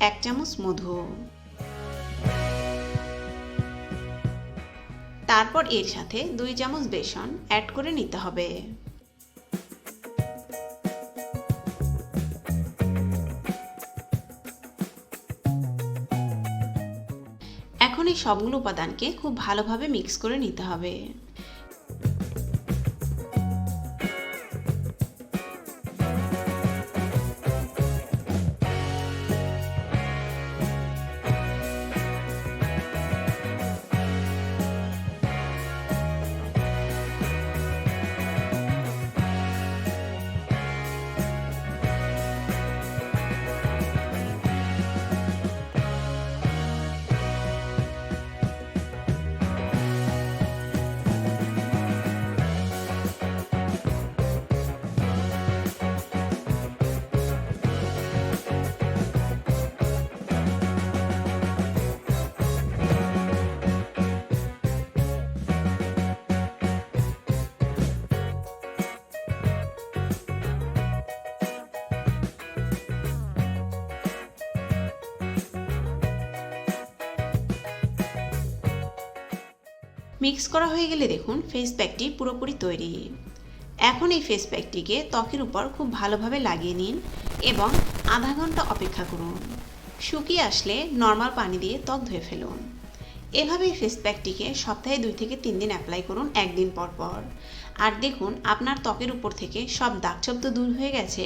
এক চামচ মধু। তারপর এর সাথে দুই চামচ বেসন অ্যাড করে নিতে হবে। এখন এই সবগুলো উপাদানকে খুব ভালোভাবে মিক্স করে নিতে হবে। মিক্স করা হয়ে গেলে দেখুন ফেস প্যাকটি পুরোপুরি তৈরি। এখন এই ফেস প্যাকটিকে ত্বকের উপর খুব ভালোভাবে লাগিয়ে নিন এবং আধা ঘণ্টা অপেক্ষা করুন। শুকিয়ে আসলে নর্মাল পানি দিয়ে ত্বক ধুয়ে ফেলুন। এভাবে এই ফেস প্যাকটিকে সপ্তাহে দুই থেকে তিন দিন অ্যাপ্লাই করুন একদিন পর পর। আর দেখুন আপনার ত্বকের উপর থেকে সব দাগছোপ তো দূর হয়ে গেছে,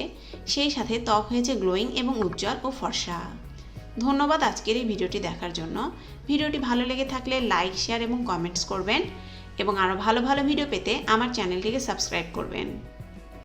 সেই সাথে ত্বক হয়েছে গ্লোয়িং এবং উজ্জ্বল ও ফর্সা। ধন্যবাদ আজকের এই ভিডিওটি দেখার জন্য। ভিডিওটি ভালো লেগে থাকলে লাইক, শেয়ার এবং কমেন্টস করবেন এবং আরও ভালো ভালো ভিডিও পেতে আমার চ্যানেলটিকে সাবস্ক্রাইব করবেন।